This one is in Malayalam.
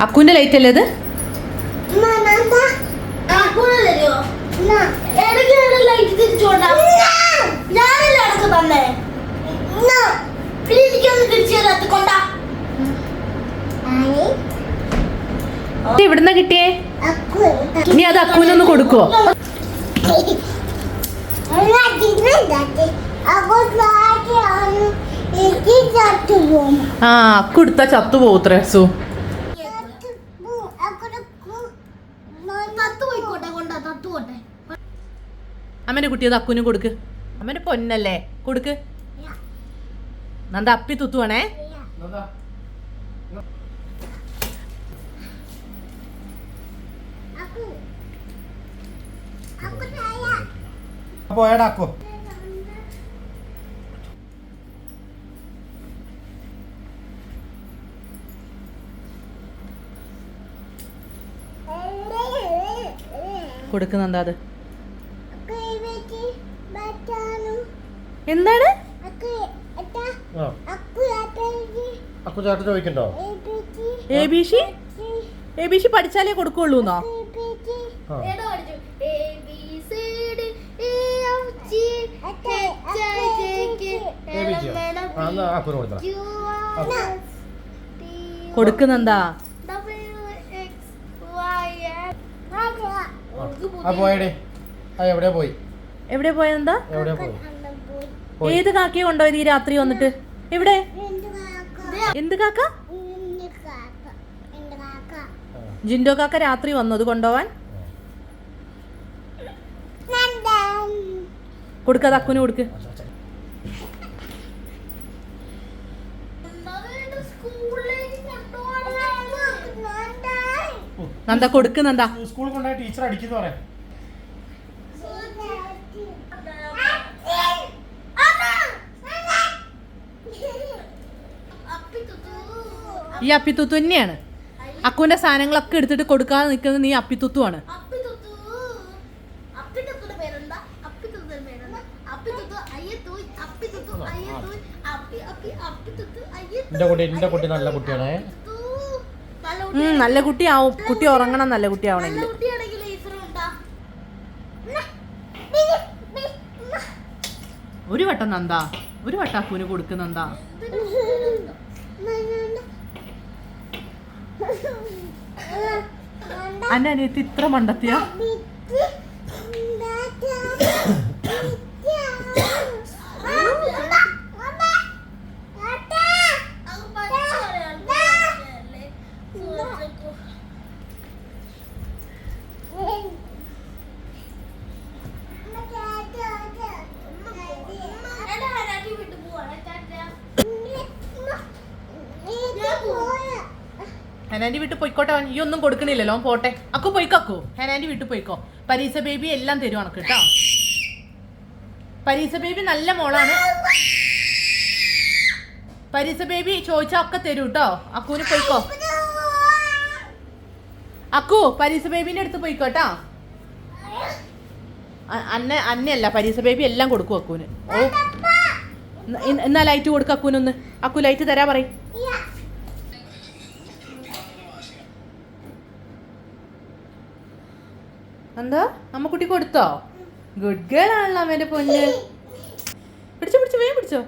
അക്കുവിന്റെ ലൈറ്റ് അല്ലേ ഇത്? എവിടുന്ന കിട്ടിയേ? നീ അത് അക്കുവിനൊന്ന് കൊടുക്കുവോ? ആ അക്കു എടുത്താ ചത്തു പോത്രേ സു പോയിക്കോട്ടെ കുട്ടിയത് അക്കുനും അമ്മേന്റെ കൊടുക്ക്. അമ്മന്റെ പൊന്നല്ലേ? കൊടുക്ക്. നന്ദ അപ്പി തുത്തുവാണേ. പോയടാക്കോ കൊടുക്ക് നന്ദ അത് എന്താണ്? A B C? A B C പഠിച്ചാലേ കൊടുക്കുള്ളൂന്നോ? ആ ഏതോ പഠിച്ചു A B C D E F G H I J K A B Jio? ആ, എന്നാ അക്കുവിന് കൊടുത്തോ. ക്യു ആർ എസ് ടി കൊടുക്ക് നന്ദ ഡബ്ല്യു എക്സ് വൈ ആ പോയടേ. ആ എവിടെ പോയി? എവിടെ പോയ എന്താ? എവിടെ പോയി. ഏത് കാക്കയെ കൊണ്ടുപോയത് ഈ രാത്രി വന്നിട്ട്? എവിടെ? എന്ത് കാക്ക. ജിൻഡോ കാക്ക രാത്രി വന്നു. അത് കൊണ്ടുപോവാൻ? കൊടുക്കാതെ അക്കുന് കൊടുക്ക്. നന്ദ കൊടുക്ക് നന്ദ സ്കൂളിൽ കൊണ്ടുപോയി ടീച്ചർ അടിക്കുന്നു പറയാം. ഈ അപ്പിത്തുത്തു തന്നെയാണ്. അക്കുവിന്റെ സാധനങ്ങളൊക്കെ എടുത്തിട്ട് കൊടുക്കാതെ നിൽക്കുന്നത് നീ അപ്പിത്തുത്തു ആണ്. എന്റെ കുട്ടി എന്റെ കുട്ടി നല്ല കുട്ടിയാണേ. നല്ല കുട്ടിയാവും. കുട്ടി ഉറങ്ങണം നല്ല കുട്ടിയാവണമെങ്കിൽ. ഒരു വട്ടം നന്ദാ. ഒരു വട്ടം അക്കുവിന് കൊടുക്കുന്നെന്താ അന്നെ അനിയത്തി ഇത്ര മണ്ടത്തിയാ? ഹെനാൻഡി വീട്ടിൽ പോയിക്കോട്ടെ. ഈ ഒന്നും കൊടുക്കണില്ലല്ലോ അവൻ പോട്ടെ. അക്കു പോയിക്കോക്കു. ഹനാന്റെ വീട്ടിൽ പോയിക്കോ. പരീസ ബേബി എല്ലാം തരും അനക്ക് കേട്ടോ. പരീസ ബേബി നല്ല മോളാണ്. പരീസ ബേബി ചോദിച്ചാ ഒക്കെ തരൂ കേട്ടോ. അക്കുവിന് പോയിക്കോ. അക്കു പരീസ ബേബിന്റെ അടുത്ത് പോയിക്കോ കേട്ടോ. അ- അന്ന അന്നയല്ല പരീസ ബേബി എല്ലാം കൊടുക്കും അക്കുവിന്. ഓ. എന്നാ ലൈറ്റ് കൊടുക്കും അക്കുവിനൊന്ന്. അക്കു ലൈറ്റ് തരാ പറയും. എന്താ? അമ്മ കുട്ടി കൊടുത്തോ? ഗുഡ് ഗേൾ ആണല്ലോ അമ്മേന്റെ പൊന്ന്. പിടിച്ചോ പിടിച്ചോ വേഗം പിടിച്ചോ.